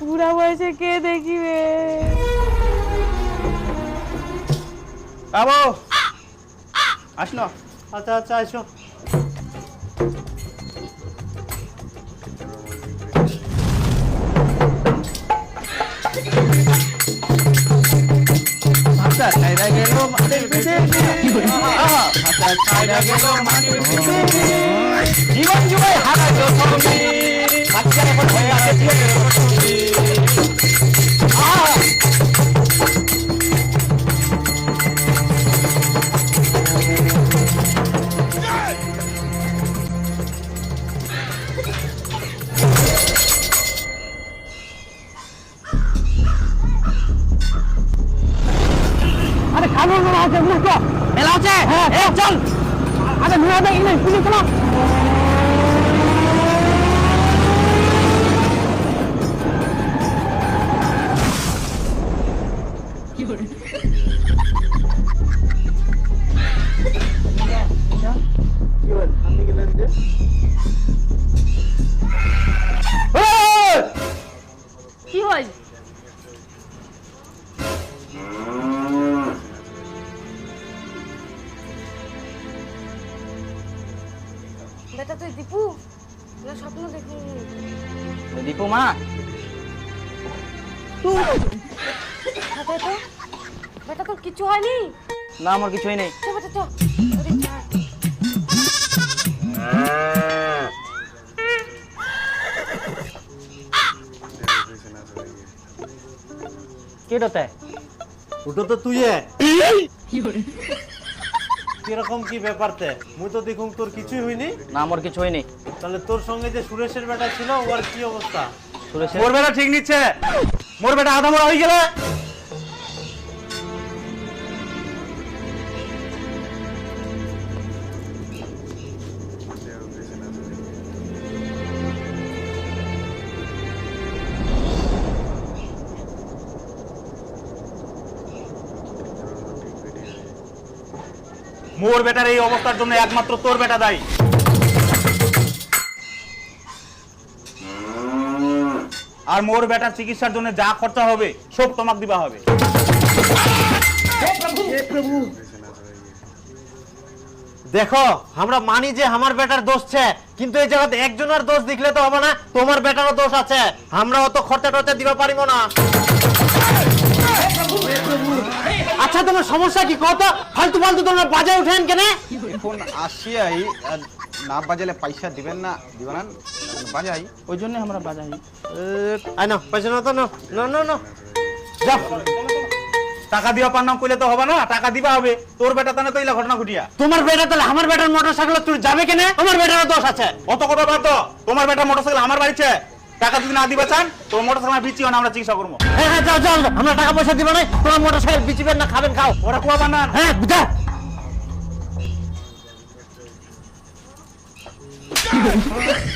বুড়া বয়সে কে দেখিবে? বাবু! আসলো? আচ্ছা আচ্ছা আসো। আচ্ছা ছাইরা গেল মাটির পিছে আচ্ছা ছাইরা গেল মাটির পিছে জীবন জুড়ে হারাইল তুমি বাচ্চা এখন হয়ে আছে ছেলের তুমি আরে খাব না আছে মূর্খ মেলা আছে। হ্যাঁ এ চল। আরে মেলা দেখি না পুলিশ চলো। বেটা তুই দীপু? না স্বপ্ন দেখি দীপু মা? তো বেটা তোর কিছু হয়নি? না আমার কিছুই নেই চো বেটা চো। ওরে যা। কে ডতে ওটা তো তুই কীরকম কি ব্যাপারতে মুই তো দেখুন তোর কিছুই হয়নি না আমার কিছু হয়নি তাহলে তোর সঙ্গে যে সুরেশের বেটা ছিল ওর কি অবস্থা? সুরেশের মোর বেটা ঠিক নিচ্ছে। মোর বেটা আধা মরা হয়ে গেলে। মোর বেটার এই অবস্থার জন্য একমাত্র তোর বেটা দায়ী। আর মোর বেটার চিকিৎসার জন্য যা খরচা হবে, সব তোমাক দিবা হবে। দেখো, আমরা মানি যে আমার বেটার দোষ ছে, কিন্তু এই জায়গাতে একজনের দোষ দেখলে তো হবে না, তোমার বেটারও দোষ আছে। আমরা অত খরচা টরচা দিবা পারিব না। আচ্ছা তোমার সমস্যা কি? কত ফালতু ফালতু তোমরা বাজে উঠেন কেন? এখন আসিয়াই না বাজালে পয়সা দিবেন না দিবেন না বাজাই। ওই জন্য আমরা বাজাই। আই না পয়সা না তো না না না না যাও। টাকা দিবা পার নাম কইলে তো হবে না টাকা দিবা হবে। তোর বেটা তানে তো ইলা ঘটনা ঘটিয়া। তোমার বেটা তাহলে আমার বেটার মোটর সাইকেল তুই যাবে কেন? আমার বেটারও দোষ আছে। অত কথা বাদ দাও। তোমার বেটা মোটরসাইকেল আমার বাড়িতে টাকা যদি না দিবা চান তোমার মোটর সাইকেল বিচি না আমরা চিকিৎসা করব। হ্যাঁ হ্যাঁ যাও যাও আমরা টাকা পয়সা দিব না তোমার মোটর সাইকেল বিচিবেন না খাবেন খাও। ওরা কুয়া বানান। হ্যাঁ বুঝা